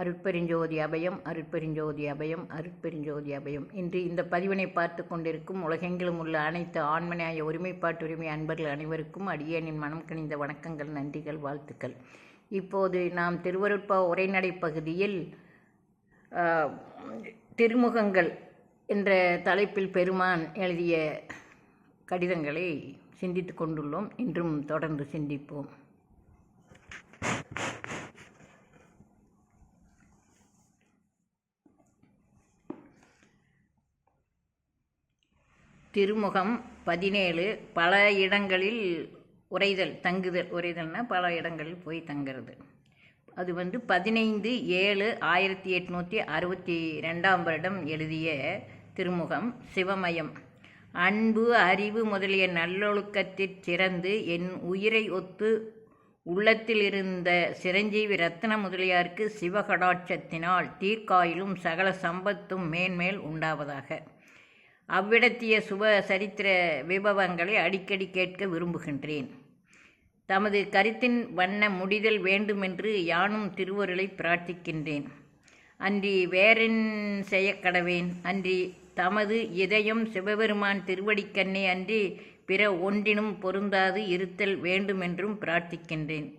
அருட்பெருஞ்சோதி அபயம் அருட்பெருஞ்சோதி அபயம் அருட்பெருஞ்சோதி அபயம். இன்று இந்த பதிவினை பார்த்து கொண்டிருக்கும் உலகெங்கிலும் உள்ள அனைத்து ஆண்மனையாய ஒருமைப்பாட்டுரிமை அன்பர்கள் அனைவருக்கும் அடியேனின் மனம் கணிந்த வணக்கங்கள் நன்றிகள் வாழ்த்துக்கள். இப்போது நாம் திருவருட்பா உரைநடை பகுதியில் திருமுகங்கள் என்ற தலைப்பில் பெருமான் எழுதிய கடிதங்களை சிந்தித்து கொண்டுள்ளோம். இன்றும் தொடர்ந்து சிந்திப்போம். திருமுகம் பதினேழு பல இடங்களில் உரைதல் தங்குதல். உரைதல்னால் பல இடங்களில் போய் தங்குறது. அது வந்து பதினைந்து ஏழு ஆயிரத்தி எட்நூற்றி அறுபத்தி ரெண்டாம் வருடம் எழுதிய திருமுகம் சிவமயம். அன்பு அறிவு முதலிய நல்லொழுக்கத்திற் சிறந்து என் உயிரை ஒத்து உள்ளத்தில் இருந்த சிரஞ்சீவி ரத்ன முதலியாருக்கு சிவகடாட்சத்தினால் தீர்க்காயிலும் சகல சம்பத்தும் மேன்மேல் உண்டாவதாக. அவ்விடத்திய சுப சரித்திர விபவங்களை அடிக்கடி கேட்க விரும்புகின்றேன். தமது கருத்தின் வண்ண முடிதல் வேண்டுமென்று யானும் திருவருளை பிரார்த்திக்கின்றேன். அன்றி வேறென் செய்யக் கடவேன். அன்றி தமது இதயம் சிவபெருமான் திருவடிக்கண்ணே அன்றி பிற ஒன்றினும் பொருந்தாது இருத்தல் வேண்டுமென்றும் பிரார்த்திக்கின்றேன்.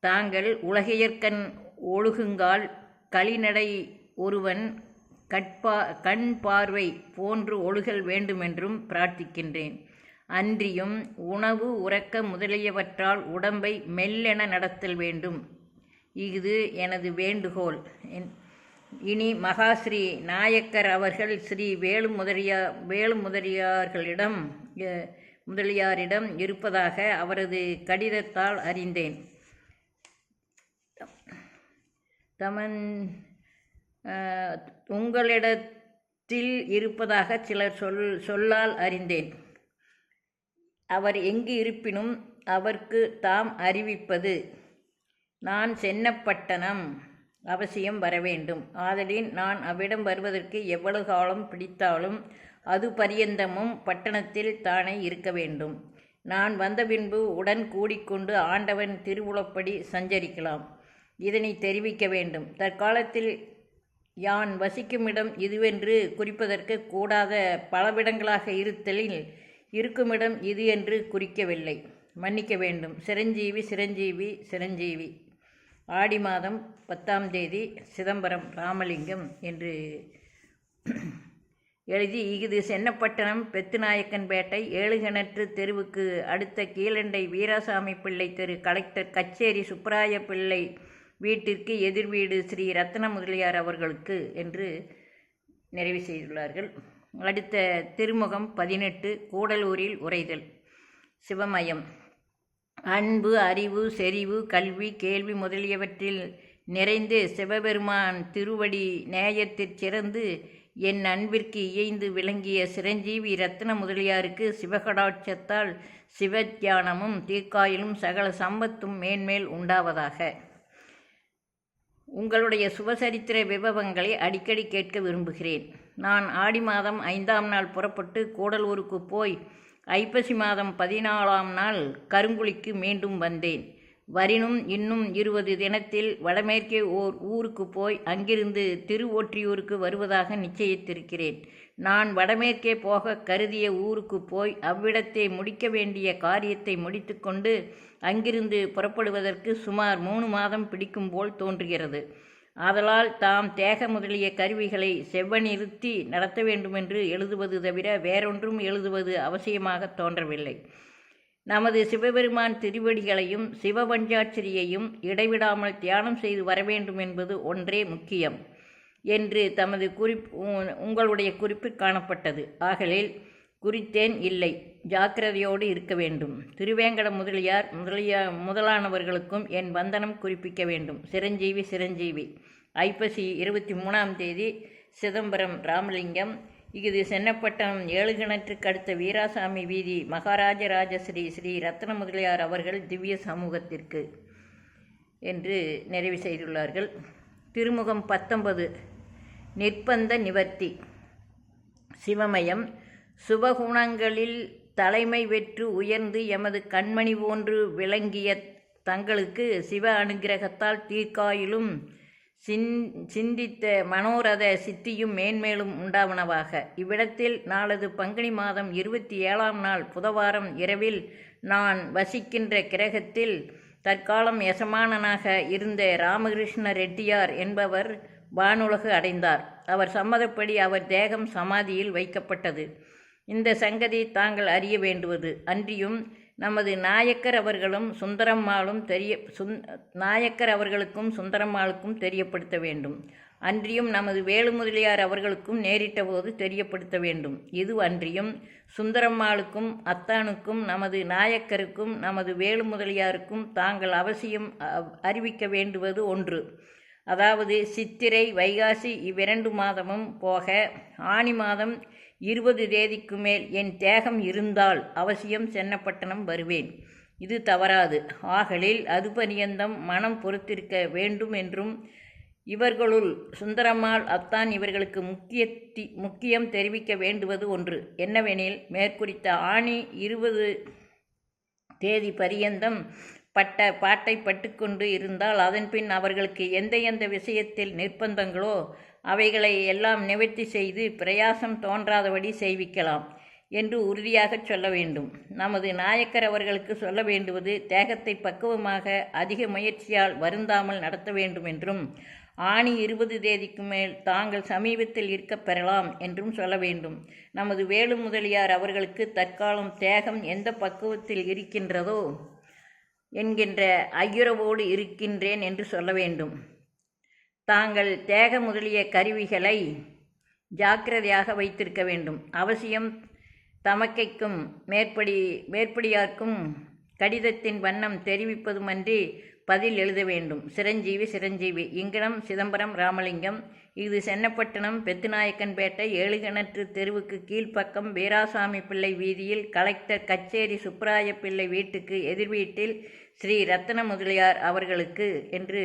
தாங்கள் உலகையற்கண் ஒழுகுங்கால் களிநடை ஒருவன் கட்பா கண் பார்வை போன்று ஒழுகல் வேண்டுமென்றும் பிரார்த்திக்கின்றேன். அன்றியும் உணவு உறக்க முதலியவற்றால் உடம்பை மெல்லென நடத்தல் வேண்டும். இது எனது வேண்டுகோள். இனி மகாஸ்ரீ நாயக்கர் அவர்கள் ஸ்ரீ வேலு முதலியா வேலு முதலியார்களிடம் முதலியாரிடம் இருப்பதாக அவரது கடிதத்தால் அறிந்தேன். தமன் உங்களிடத்தில் இருப்பதாக சிலர் சொல் சொல்லால் அறிந்தேன். அவர் எங்கு இருப்பினும் அவர்க்கு தாம் அறிவிப்பது நான் சென்னப்பட்டணம் அவசியம் வரவேண்டும் ஆதலின் நான் அவ்விடம் வருவதற்கு எவ்வளவு காலம் பிடித்தாலும் அது பரியந்தமும் பட்டணத்தில் தானே இருக்க வேண்டும். நான் வந்த பின்பு உடன் கூடிக்கொண்டு ஆண்டவன் திருவுளப்படி சஞ்சரிக்கலாம். இதனை தெரிவிக்க வேண்டும். தற்காலத்தில் யான் வசிக்குமிடம் இதுவென்று குறிப்பதற்கு கூடாத பலவிடங்களாக இருத்தலில் இருக்குமிடம் இது என்று குறிக்கவில்லை. மன்னிக்க வேண்டும். சிரஞ்சீவி சிரஞ்சீவி சிரஞ்சீவி. ஆடி மாதம் பத்தாம் தேதி சிதம்பரம் ராமலிங்கம் என்று எழுதி இது சென்னப்பட்டணம் பெத்துநாயக்கன்பேட்டை ஏழுகிணற்று தெருவுக்கு அடுத்த கீழண்டை வீராசாமி பிள்ளை தெரு கலெக்டர் கச்சேரி சுப்பராய பிள்ளை வீட்டிற்கு எதிர் வீடு ஸ்ரீ ரத்ன முதலியார் அவர்களுக்கு என்று நிறைவு செய்துள்ளார்கள். அடுத்த திருமுகம் பதினெட்டு கூடலூரில் உரைதல் சிவமயம். அன்பு அறிவு செறிவு கல்வி கேள்வி முதலியவற்றில் நிறைந்து சிவபெருமான் திருவடி நேயத்திற் சிறந்து என் அன்பிற்கு இயைந்து விளங்கிய சிரஞ்சீவி ரத்ன முதலியாருக்கு சிவகடாட்சத்தால் சிவத்தியானமும் தீக்காயிலும் சகல சம்பத்தும் மேன்மேல் உண்டாவதாக. உங்களுடைய சுபசரித்திர விபவங்களை அடிக்கடி கேட்க விரும்புகிறேன். நான் ஆடி மாதம் ஐந்தாம் நாள் புறப்பட்டு கூடலூருக்கு போய் ஐப்பசி மாதம் பதினாலாம் நாள் கருங்குழிக்கு மீண்டும் வந்தேன். வரினும் இன்னும் இருபது தினத்தில் வடமேற்கே ஓர் ஊருக்கு போய் அங்கிருந்து திருவொற்றியூருக்கு வருவதாக நிச்சயித்திருக்கிறேன். நான் வடமேற்கே போக கருதிய ஊருக்கு போய் அவ்விடத்தை முடிக்க வேண்டிய காரியத்தை முடித்துக்கொண்டு அங்கிருந்து புறப்படுவதற்கு சுமார் மூணு மாதம் பிடிக்கும் போல் தோன்றுகிறது. ஆதலால் தாம் தேக முதலிய கருவிகளை செவ்வநிறுத்தி நடத்த வேண்டுமென்று எழுதுவது தவிர வேறொன்றும் எழுதுவது அவசியமாக தோன்றவில்லை. நமது சிவபெருமான் திருவடிகளையும் சிவபஞ்சாட்சிரியையும் இடைவிடாமல் தியானம் செய்து வர வேண்டும் என்பது ஒன்றே முக்கியம் என்று தமது குறிப் உ- உங்களுடைய குறிப்பில் காணப்பட்டது. ஆகலில் குறித்தேன் இல்லை. ஜாக்கிரதையோடு இருக்க வேண்டும். திருவேங்கட முதலியார் முதலியா முதலானவர்களுக்கும் என் வந்தனம் குறிப்பிக்க வேண்டும். சிரஞ்சீவி சிரஞ்சீவி. ஐப்பசி இருபத்தி மூணாம் தேதி சிதம்பரம் ராமலிங்கம் இது சென்னப்பட்டணம் ஏழுகிணற்றுக்கு அடுத்த வீராசாமி வீதி மகாராஜராஜ ஸ்ரீ ஸ்ரீ ரத்ன முதலியார் அவர்கள் திவ்ய சமூகத்திற்கு என்று நிறைவு செய்துள்ளார்கள். திருமுகம் பத்தொன்பது நிர்பந்த நிவர்த்தி. சிவமயம் சுபகுணங்களில் தலைமை வெற்று உயர்ந்து எமது கண்மணி போன்று விளங்கிய தங்களுக்கு சிவ அனுக்கிரகத்தால் தீர்க்காயிலும் சின் சிந்தித்த மனோரத சித்தியும் மேன்மேலும் உண்டாவனவாக. இவ்விடத்தில் நாளது பங்குனி மாதம் இருபத்தி ஏழாம் நாள் புதவாரம் இரவில் நான் வசிக்கின்ற கிரகத்தில் தற்காலம் எசமானனாக இருந்த ராமகிருஷ்ண ரெட்டியார் என்பவர் வானுலகு அடைந்தார். அவர் சம்மதப்படி அவர் தேகம் சமாதியில் வைக்கப்பட்டது. இந்த சங்கதி தாங்கள் அறிய வேண்டுவது. அன்றியும் நமது நாயக்கர் அவர்களும் சுந்தரம்மாளும் தெரிய சுந் நாயக்கர் அவர்களுக்கும் சுந்தரம்மாளுக்கும் தெரியப்படுத்த வேண்டும். அன்றியும் நமது வேலு முதலியார் அவர்களுக்கும் நேரிட்ட போது தெரியப்படுத்த வேண்டும். இது அன்றியும் சுந்தரம்மாளுக்கும் அத்தானுக்கும் நமது நாயக்கருக்கும் நமது வேலு முதலியாருக்கும் தாங்கள் அவசியம் அ- அறிவிக்க வேண்டுவது ஒன்று. அதாவது சித்திரை வைகாசி இவ்விரண்டு மாதமும் போக ஆனி மாதம் இருபது தேதிக்கு மேல் என் தேகம் இருந்தால் அவசியம் சென்னப்பட்டணம் வருவேன். இது தவறாது. ஆகலில் அது பரியந்தம் மனம் பொறுத்திருக்க வேண்டும் என்றும் இவர்களுள் சுந்தரம்மாள் அத்தான் இவர்களுக்கு முக்கியத்தி முக்கியம் தெரிவிக்க வேண்டுவது ஒன்று. என்னவெனில் மேற்குறித்த ஆணி இருபது தேதி பரியந்தம் பட்ட பாட்டை பட்டுக்கொண்டு இருந்தால் அதன்பின் அவர்களுக்கு எந்த எந்த விஷயத்தில் நிர்பந்தங்களோ அவைகளை எல்லாம் நிவர்த்தி செய்து பிரயாசம் தோன்றாதபடி செய்விக்கலாம் என்று உறுதியாகச் சொல்ல வேண்டும். நமது நாயக்கர் அவர்களுக்கு சொல்ல வேண்டுவது தேகத்தை பக்குவமாக அதிக முயற்சியால் வருந்தாமல் நடத்த வேண்டும் என்றும் ஆணி இருபது தேதிக்கு மேல் தாங்கள் சமீபத்தில் இருக்கப் பெறலாம் என்றும் சொல்ல வேண்டும். நமது வேலு முதலியார் அவர்களுக்கு தற்காலம் தேகம் எந்த பக்குவத்தில் இருக்கின்றதோ என்கின்ற ஐயுறவோடு இருக்கின்றேன் என்று சொல்ல வேண்டும். தாங்கள் தேக முதலிய கருவிகளை ஜாக்கிரதையாக வைத்திருக்க வேண்டும். அவசியம் தமக்கைக்கும் மேற்படி மேற்படியார்க்கும் கடிதத்தின் வண்ணம் தெரிவிப்பதுமன்றி பதில் எழுத வேண்டும். சிரஞ்சீவி சிரஞ்சீவி. இங்கனம் சிதம்பரம் ராமலிங்கம். இது சென்னப்பட்டணம் பெத்துநாயக்கன்பேட்டை ஏழுகிணற்று தெருவுக்கு கீழ்ப்பக்கம் வீராசாமி பிள்ளை வீதியில் கலெக்டர் கச்சேரி சுப்பராய பிள்ளை வீட்டுக்கு எதிர் வீட்டில் ஸ்ரீ ரத்தன முதலியார் அவர்களுக்கு என்று